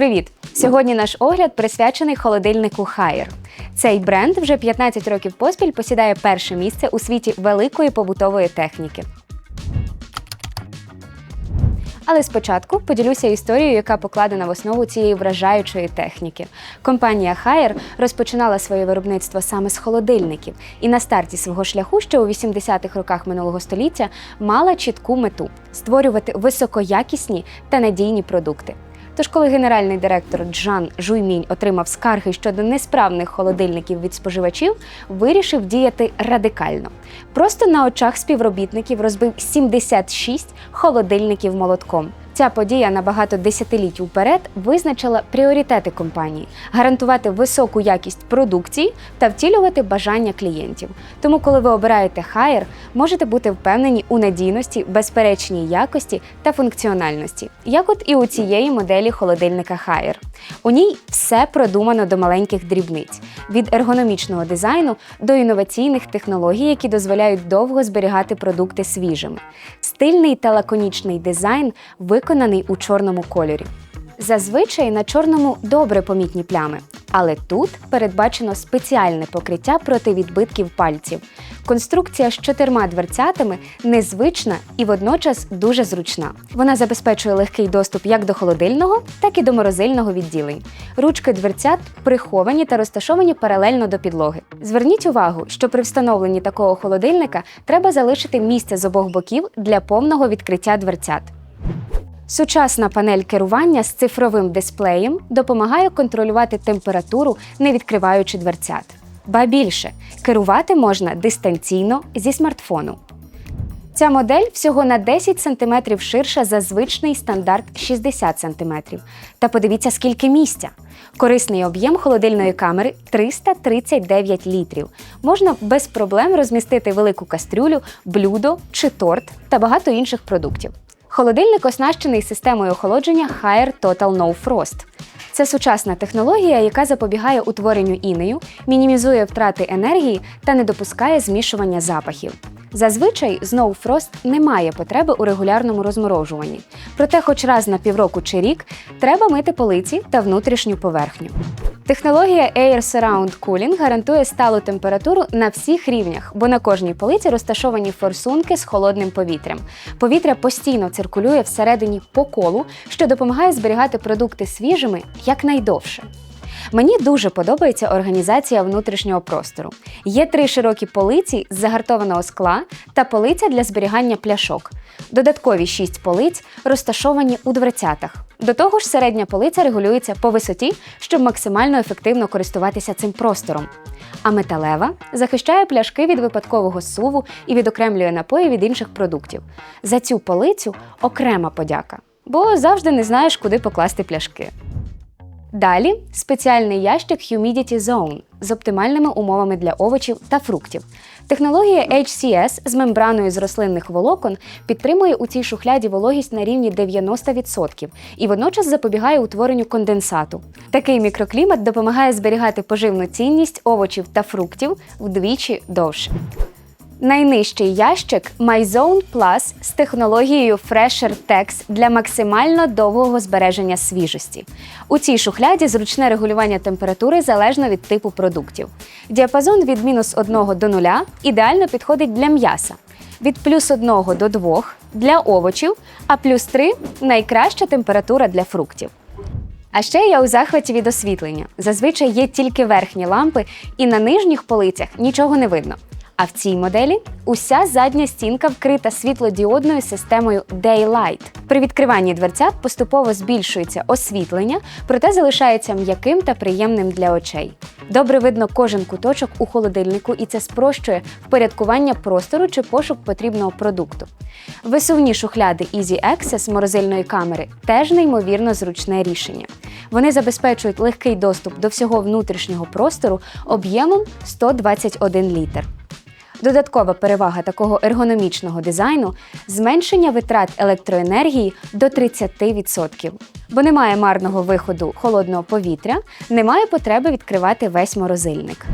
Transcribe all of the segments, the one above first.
Привіт! Сьогодні наш огляд присвячений холодильнику Haier. Цей бренд вже 15 років поспіль посідає перше місце у світі великої побутової техніки. Але спочатку поділюся історією, яка покладена в основу цієї вражаючої техніки. Компанія Haier розпочинала своє виробництво саме з холодильників, і на старті свого шляху, ще у 80-х роках минулого століття, мала чітку мету створювати високоякісні та надійні продукти. Тож, коли генеральний директор Джан Жуймінь отримав скарги щодо несправних холодильників від споживачів, вирішив діяти радикально. Просто на очах співробітників розбив 76 холодильників молотком. Ця подія на багато десятиліть уперед визначила пріоритети компанії гарантувати високу якість продукції та втілювати бажання клієнтів. Тому, коли ви обираєте хайр, можете бути впевнені у надійності, безперечній якості та функціональності, як от і у цієї моделі холодильника Haier. У ній все продумано до маленьких дрібниць від ергономічного дизайну до інноваційних технологій, які дозволяють довго зберігати продукти свіжими. Стильний та лаконічний дизайн виконаний у чорному кольорі. Зазвичай на чорному добре помітні плями, але тут передбачено спеціальне покриття проти відбитків пальців. Конструкція з чотирма дверцятами незвична і водночас дуже зручна. Вона забезпечує легкий доступ як до холодильного, так і до морозильного відділень. Ручки дверцят приховані та розташовані паралельно до підлоги. Зверніть увагу, що при встановленні такого холодильника треба залишити місце з обох боків для повного відкриття дверцят. Сучасна панель керування з цифровим дисплеєм допомагає контролювати температуру, не відкриваючи дверцят. Ба більше, керувати можна дистанційно зі смартфону. Ця модель всього на 10 см ширша за звичний стандарт 60 см. Та подивіться, скільки місця. Корисний об'єм холодильної камери 339 літрів. Можна без проблем розмістити велику кастрюлю, блюдо чи торт та багато інших продуктів. Холодильник оснащений системою охолодження Haier Total No Frost. Це сучасна технологія, яка запобігає утворенню інею, мінімізує втрати енергії та не допускає змішування запахів. Зазвичай знову фрост не має потреби у регулярному розморожуванні. Проте, хоч раз на півроку чи рік, треба мити полиці та внутрішню поверхню. Технологія Air Surround Cooling гарантує сталу температуру на всіх рівнях, бо на кожній полиці розташовані форсунки з холодним повітрям. Повітря постійно циркулює всередині по колу, що допомагає зберігати продукти свіжими якнайдовше. Мені дуже подобається організація внутрішнього простору. Є три широкі полиці з загартованого скла та полиця для зберігання пляшок. Додаткові шість полиць розташовані у дверцятах. До того ж, середня полиця регулюється по висоті, щоб максимально ефективно користуватися цим простором. А металева захищає пляшки від випадкового суву і відокремлює напої від інших продуктів. За цю полицю окрема подяка, бо завжди не знаєш, куди покласти пляшки. Далі спеціальний ящик Humidity Zone з оптимальними умовами для овочів та фруктів. Технологія HCS з мембраною з рослинних волокон підтримує у цій шухляді вологість на рівні 90% і водночас запобігає утворенню конденсату. Такий мікроклімат допомагає зберігати поживну цінність овочів та фруктів вдвічі довше. Найнижчий ящик MyZone Plus з технологією Fresher Tex для максимально довгого збереження свіжості. У цій шухляді зручне регулювання температури залежно від типу продуктів. Діапазон від мінус 1 до 0 ідеально підходить для м'яса, від плюс 1 до 2 для овочів, а плюс 3 найкраща температура для фруктів. А ще я у захваті від освітлення. Зазвичай є тільки верхні лампи, і на нижніх полицях нічого не видно. А в цій моделі уся задня стінка вкрита світлодіодною системою Daylight. При відкриванні дверцят поступово збільшується освітлення, проте залишається м'яким та приємним для очей. Добре видно кожен куточок у холодильнику, і це спрощує впорядкування простору чи пошук потрібного продукту. Висувні шухляди Easy Access морозильної камери теж неймовірно зручне рішення. Вони забезпечують легкий доступ до всього внутрішнього простору об'ємом 121 літр. Додаткова перевага такого ергономічного дизайну зменшення витрат електроенергії до 30%. Бо немає марного виходу холодного повітря, немає потреби відкривати весь морозильник.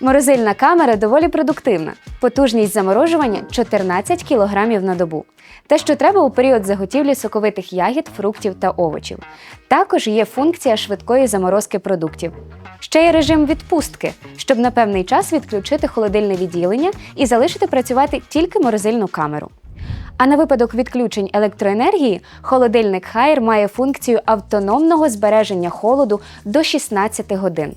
Морозильна камера доволі продуктивна. Потужність заморожування 14 кг на добу. Те, що треба у період заготівлі соковитих ягід, фруктів та овочів. Також є функція швидкої заморозки продуктів. Ще є режим відпустки, щоб на певний час відключити холодильне відділення і залишити працювати тільки морозильну камеру. А на випадок відключень електроенергії холодильник Haier має функцію автономного збереження холоду до 16 годин.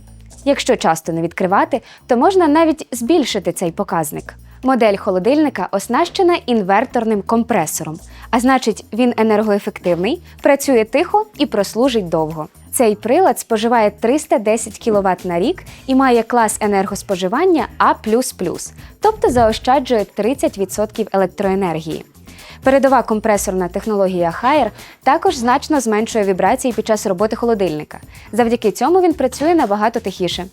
Якщо часто не відкривати, то можна навіть збільшити цей показник. Модель холодильника оснащена інверторним компресором, а значить, він енергоефективний, працює тихо і прослужить довго. Цей прилад споживає 310 кВт на рік і має клас енергоспоживання А, тобто заощаджує 30% електроенергії. Передова компресорна технологія Haier також значно зменшує вібрації під час роботи холодильника. Завдяки цьому він працює набагато тихіше.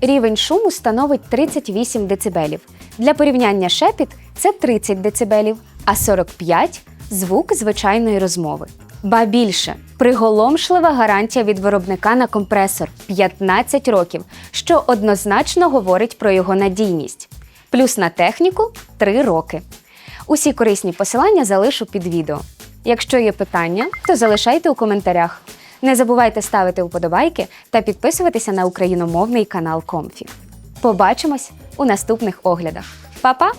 Рівень шуму становить 38 дБ. Для порівняння шепіт це 30 дБ, а 45 звук звичайної розмови. Ба більше приголомшлива гарантія від виробника на компресор 15 років, що однозначно говорить про його надійність. Плюс на техніку 3 роки. Усі корисні посилання залишу під відео. Якщо є питання, то залишайте у коментарях. Не забувайте ставити вподобайки та підписуватися на україномовний канал Комфі. Побачимось у наступних оглядах. Па-па!